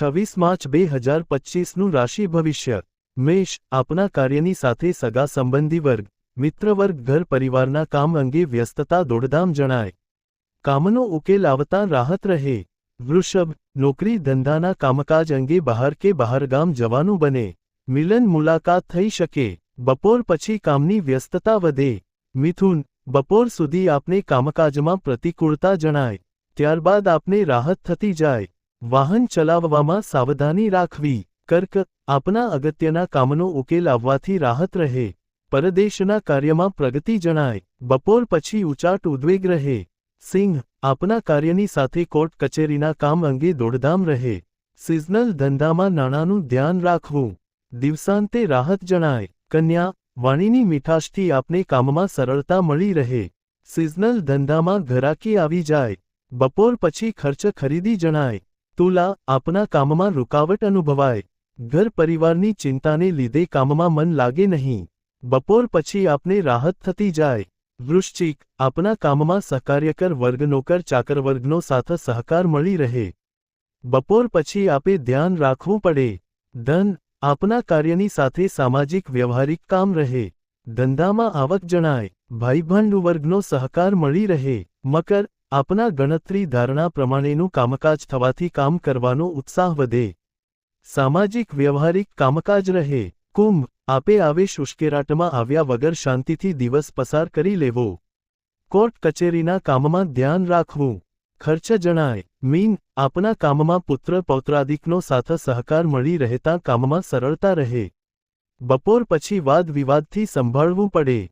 છવ્વીસ માર્ચ બે હજાર પચીસનું રાશિ ભવિષ્ય. મેષ, આપના કાર્યની સાથે સગા સંબંધી વર્ગ મિત્રવર્ગ ઘર પરિવારના કામ અંગે વ્યસ્તતા દોડધામ જણાય. કામનો ઉકેલ આવતા રાહત રહે. વૃષભ, નોકરી ધંધાના કામકાજ અંગે બહાર કે બહારગામ જવાનું બને. મિલન મુલાકાત થઈ શકે. બપોર પછી કામની વ્યસ્તતા વધે. મિથુન, બપોર સુધી આપને કામકાજમાં પ્રતિકૂળતા જણાય. ત્યારબાદ આપને રાહત થતી જાય. વાહન ચલાવવામાં સાવધાની રાખવી. કર્ક, આપના અગત્યના કામનો ઉકેલ આવવાથી રાહત રહે. પરદેશના કાર્યમાં પ્રગતિ જણાય. બપોર પછી ઉચાટ ઉદ્વેગ રહે. સિંહ, આપના કાર્યની સાથે કોર્ટ કચેરીના કામ અંગે દોડધામ રહે. સિઝનલ ધંધામાં નાણાંનું ધ્યાન રાખવું. દિવસાંતે રાહત જણાય. કન્યા, વાણીની મીઠાશથી આપને કામમાં સરળતા મળી રહે. સિઝનલ ધંધામાં ઘરાકી આવી જાય. બપોર પછી ખર્ચ ખરીદી જણાય. તુલા આપના કામમાં રૂકાવટ અનુભવાય. ઘર પરિવારની ચિંતાને લીધે કામમાં મન લાગે નહીં. બપોર પછી આપને રાહત થતી જાય. વૃશ્ચિક, આપના કામમાં સહકાર્યકર વર્ગનોકર ચાકરવર્ગનો સાથે સહકાર મળી રહે. બપોર પછી આપે ધ્યાન રાખવું પડે. ધન, આપના કાર્યની સાથે સામાજિક વ્યવહારિક કામ રહે. ધંધામાં આવક જણાય. ભાઈબંધ વર્ગનો સહકાર મળી રહે, મકર આપના ગણતરી ધારણા પ્રમાણેનું કામકાજ થવાથી કામ કરવાનો ઉત્સાહ વધે. સામાજિક વ્યવહારિક કામકાજ રહે, કુંભ આપે આવેશ ઉશ્કેરાટમાં આવ્યા વગર શાંતિથી દિવસ પસાર કરી લેવો. કોર્ટ કચેરીના કામમાં ધ્યાન રાખવું. ખર્ચ જણાય, મીન આપના કામમાં પુત્ર પૌત્રાદિકનો સાથ સહકાર મળી રહેતા કામમાં સરળતા રહે. બપોર પછી વાદ વિવાદથી સંભાળવું પડે.